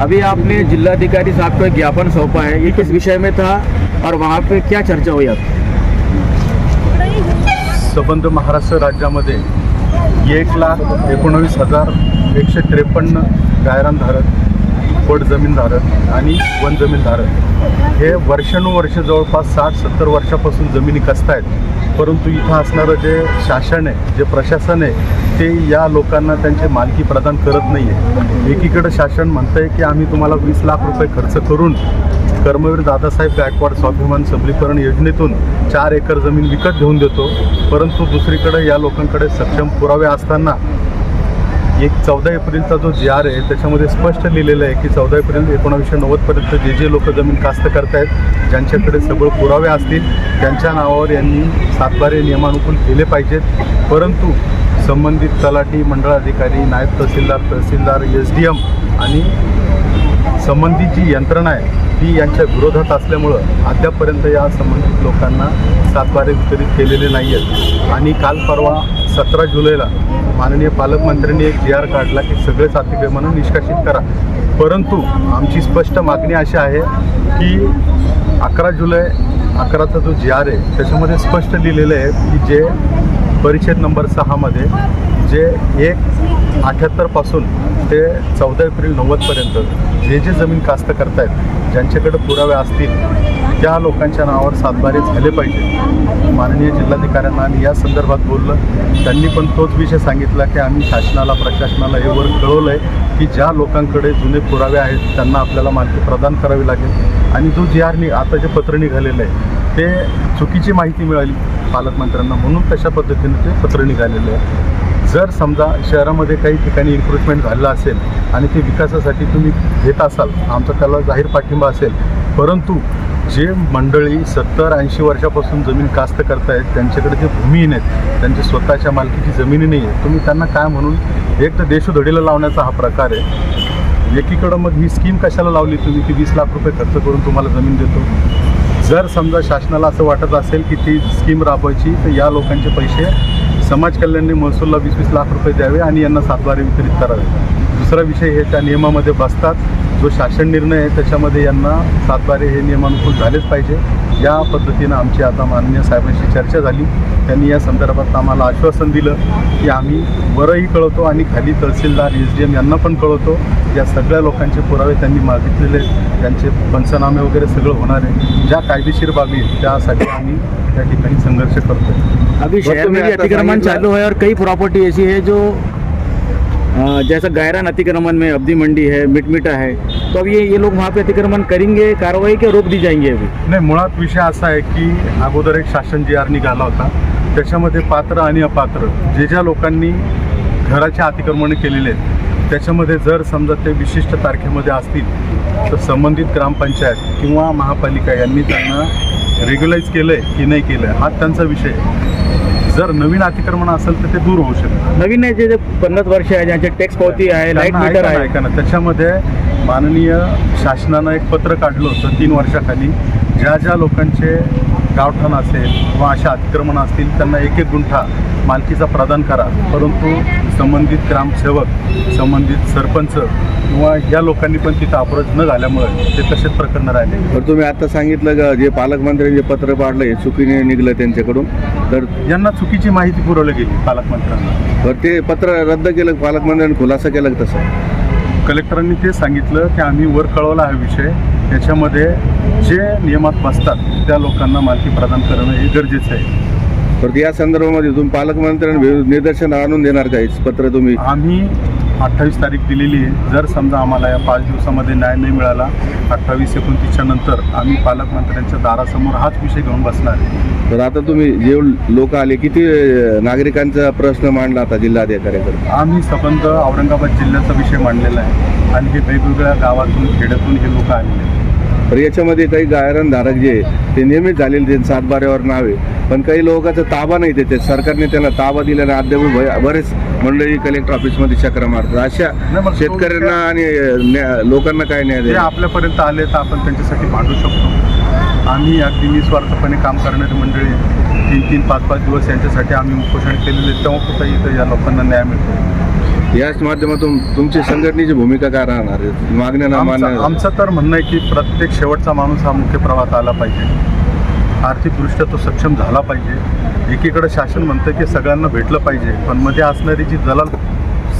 अभी आपने जिलाधिकारी साहब को एक ज्ञापन सौंपा है। ये किस विषय में था और वहाँ पे क्या चर्चा हुई आपकी संबंध महाराष्ट्र राज्यामध्ये एक लाख एकोणवीस हजार एकशे त्रेपन्न गायरानधारक पड जमीनधारक आणि वन जमीनधारक हे वर्षानुवर्ष जवळपास साठ सत्तर वर्षापासून जमिनी कसतायत. आहेत परंतु इथं असणारं जे शासन आहे जे प्रशासन आहे ते या लोकांना त्यांची मालकी प्रदान करत नाही आहे एकीकडं शासन म्हणतं आहे की आम्ही तुम्हाला वीस लाख रुपये खर्च करून कर्मवीर दादासाहेब गायकवाड स्वाभिमान सबलीकरण योजनेतून चार एकर जमीन विकत घेऊन देतो. परंतु दुसरीकडे या लोकांकडे सक्षम पुरावे असताना एक चौदा एप्रिलचा जो जी आर आहे त्याच्यामध्ये स्पष्ट लिहिलेलं आहे की चौदा एप्रिल एकोणावीसशे नव्वदपर्यंत जे जे लोक जमीन कास्त करतायत ज्यांच्याकडे सगळं पुरावे असतील त्यांच्या नावावर यांनी सातबारे नियमानुकूल केले पाहिजेत. परंतु संबंधित तलाठी मंडळाधिकारी नायब तहसीलदार तहसीलदार एस डी एम आणि संबंधित जी यंत्रणा आहे ती यांच्या विरोधात असल्यामुळं अद्यापपर्यंत या संबंधित लोकांना सातबारे वितरित केलेले नाही आहेत आणि काल परवा सतरा जुलैला माननीय पालकमंत्र्यांनी एक जी आर काढला की सगळेच अतिक्रमण निष्कासित करा. परंतु आमची स्पष्ट मागणी अशी आहे की अकरा जुलै अकराचा जो जी आर आहे त्याच्यामध्ये स्पष्ट लिहिलेलं आहे की जे परिच्छेद नंबर सहामध्ये जे एक अठ्ठ्याहत्तरपासून ते चौदा एप्रिल नव्वदपर्यंत जे जे जमीन कास्त करतायत ज्यांच्याकडे पुरावे असतील त्या लोकांच्या नावावर सातबारे झाले पाहिजे. माननीय जिल्हाधिकाऱ्यांना आम्ही या संदर्भात बोललं. त्यांनी पण तोच विषय सांगितला की आम्ही शासनाला प्रशासनाला हे वर कळवलं आहे की ज्या लोकांकडे जुने पुरावे आहेत त्यांना आपल्याला माहिती प्रदान करावी लागेल. आणि जो जी आर आता जे पत्र निघालेलं आहे ते चुकीची माहिती मिळाली पालकमंत्र्यांना म्हणून तशा पद्धतीने ते पत्र निघालेलं आहे. जर समजा शहरामध्ये काही ठिकाणी इन्क्रोचमेंट झालेलं असेल आणि ते विकासासाठी तुम्ही घेत असाल आमचा त्याला जाहीर पाठिंबा असेल परंतु जे मंडळी सत्तर ऐंशी वर्षापासून जमीन कास्त करतायत त्यांच्याकडे जे भूमिहीन आहेत त्यांची स्वतःच्या मालकीची जमिनी नाही आहे तुम्ही त्यांना काय म्हणून एक तर देशोधडीला लावण्याचा हा प्रकार आहे. एकीकडं मग ही स्कीम कशाला लावली तुम्ही की वीस लाख रुपये खर्च करून तुम्हाला जमीन देतो? जर समजा शासनाला असं वाटत असेल की ती स्कीम राबवायची तर या लोकांचे पैसे समाज कल्याणने महसूलला वीस वीस लाख रुपये द्यावे आणि यांना सातवारे वितरित करावे. दुसरा विषय हे त्या नियमामध्ये बसतात. जो शासन निर्णय आहे त्याच्यामध्ये यांना सातबारे हे नियमानुकूल झालेच पाहिजे. या पद्धतीनं आमची आता माननीय साहेबांशी चर्चा झाली. त्यांनी या संदर्भात आम्हाला आश्वासन दिलं की आम्ही वरही कळवतो आणि खाली तहसीलदार एस डी एम यांना पण कळवतो. या सगळ्या लोकांचे पुरावे त्यांनी मागितलेले. त्यांचे पंचनामे वगैरे सगळं होणार आहे. ज्या कायदेशीर बाबी आहेत, त्यासाठी आम्ही त्या ठिकाणी संघर्ष करतो अभी शहर में भी अतिक्रमण चालू है और कई प्रॉपर्टी ऐसी है जो जैसा गायरान अतिक्रमण में अब्दी मंडी है मिटमिटा है तो अब ये ये लोग वहाँ पे अतिक्रमण करेंगे कार्रवाई के रोक दी जाएंगे अभी? नाही मुळात विषय असा आहे की अगोदर एक शासन जी आर निघाला होता. त्याच्यामध्ये पात्र आणि अपात्र जे ज्या लोकांनी घराचे अतिक्रमण केलेले आहेत त्याच्यामध्ये जर समजा ते विशिष्ट तारखेमध्ये असतील तर संबंधित ग्रामपंचायत किंवा महापालिका यांनी त्यांना रेग्युलाइज केलं आहे की नाही केलं आहे हा त्यांचा विषय आहे. जर नवीन अतिक्रमण असेल तर ते दूर होऊ शकतं. नवीन आहे जे जे पन्नास वर्ष आहे ज्यांचे टॅक्स पावती आहे लाइट त्यांना मीटर ऐका ना, आहे. ऐका ना. त्याच्यामध्ये माननीय शासनानं एक पत्र काढलं होतं तीन वर्षाखाली. ज्या ज्या लोकांचे गावठाण असेल किंवा अशा अतिक्रमण असतील त्यांना एक एक गुंठा मालकीचा प्रदान करा. परंतु संबंधित ग्रामसेवक संबंधित सरपंच किंवा या लोकांनी पण तिथं अप्रोच न झाल्यामुळे ते तसेच प्रकरण राहिले. तर तुम्ही आता सांगितलं का जे पालकमंत्र्यांनी जे पत्र पाडलं हे चुकीने निघलं त्यांच्याकडून? तर यांना चुकीची माहिती पुरवली गेली पालकमंत्र्यांना. तर ते पत्र रद्द केलं पालकमंत्र्यांनी खुलासा केला तसं? कलेक्टरांनी ते सांगितलं की आम्ही वर कळवला हा विषय. त्याच्यामध्ये जे नियमात बसतात त्या लोकांना मालकी प्रदान करणं हे गरजेचं आहे. तर या संदर्भामध्ये तुम्ही पालकमंत्र्यांविरुद्ध निदर्शन आणून देणार का हेच पत्र तुम्ही? आम्ही अठ्ठावीस तारीख दिलेली आहे. जर समजा आम्हाला या पाच दिवसामध्ये न्याय नाही मिळाला अठ्ठावीस एकोणतीसच्या नंतर आम्ही पालकमंत्र्यांच्या दारासमोर हाच विषय घेऊन बसणार आहे. तर आता तुम्ही जे लोक आले किती नागरिकांचा प्रश्न मांडला आता जिल्हाधिकाऱ्याकडे आम्ही संबंध औरंगाबाद जिल्ह्याचा विषय मांडलेला आहे. आणि हे वेगवेगळ्या गावातून खेड्यातून हे लोक आलेले आहेत. तर याच्यामध्ये काही गायरानधारक जे आहे, ते नियमित झालेले ते सातबाऱ्यावर नाव आहे. पण काही लोकांचा ताबा नाही त्याच्यात सरकारने त्यांना ताबा दिल्याने अद्याप बरेच मंडळी कलेक्टर ऑफिसमध्ये चक्र मारतात. अशा शेतकऱ्यांना आणि लोकांना काय न्याय द्यायला आपल्यापर्यंत आले तर आपण त्यांच्यासाठी भांडू शकतो. आम्ही अगदी निस्वार्थपणे काम करणारी मंडळी तीन तीन पाच पाच दिवस यांच्यासाठी आम्ही उपोषण केलेले तेव्हा कुठं इथं या लोकांना न्याय मिळतो. याच माध्यमातून तुमची संघटनेची भूमिका काय राहणार आहे? मागण्या आमचं मान्य आमचं तर म्हणणं आहे की प्रत्येक शेवटचा माणूस हा मुख्य प्रवाहात आला पाहिजे. आर्थिकदृष्ट्या तो सक्षम झाला पाहिजे. एकीकडे शासन म्हणतं की सगळ्यांना भेटलं पाहिजे पण मध्ये असणारी जी दलाल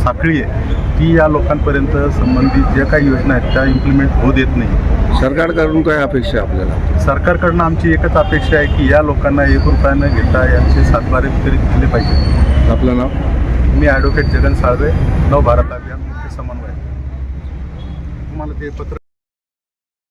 साखळी आहे ती या लोकांपर्यंत संबंधित ज्या काही योजना आहेत त्या इम्प्लिमेंट होऊ देत नाही. सरकारकडून काय अपेक्षा आहे आपल्याला? सरकारकडनं आमची एकच अपेक्षा आहे की या लोकांना एक रुपया न घेता यांचे सातबारे वितरित केले पाहिजे. आपलं नाव? मी ॲडव्होकेट जगन साळवे नव भारत अभियान मुख्य समन्वय तुम्हाला ते पत्र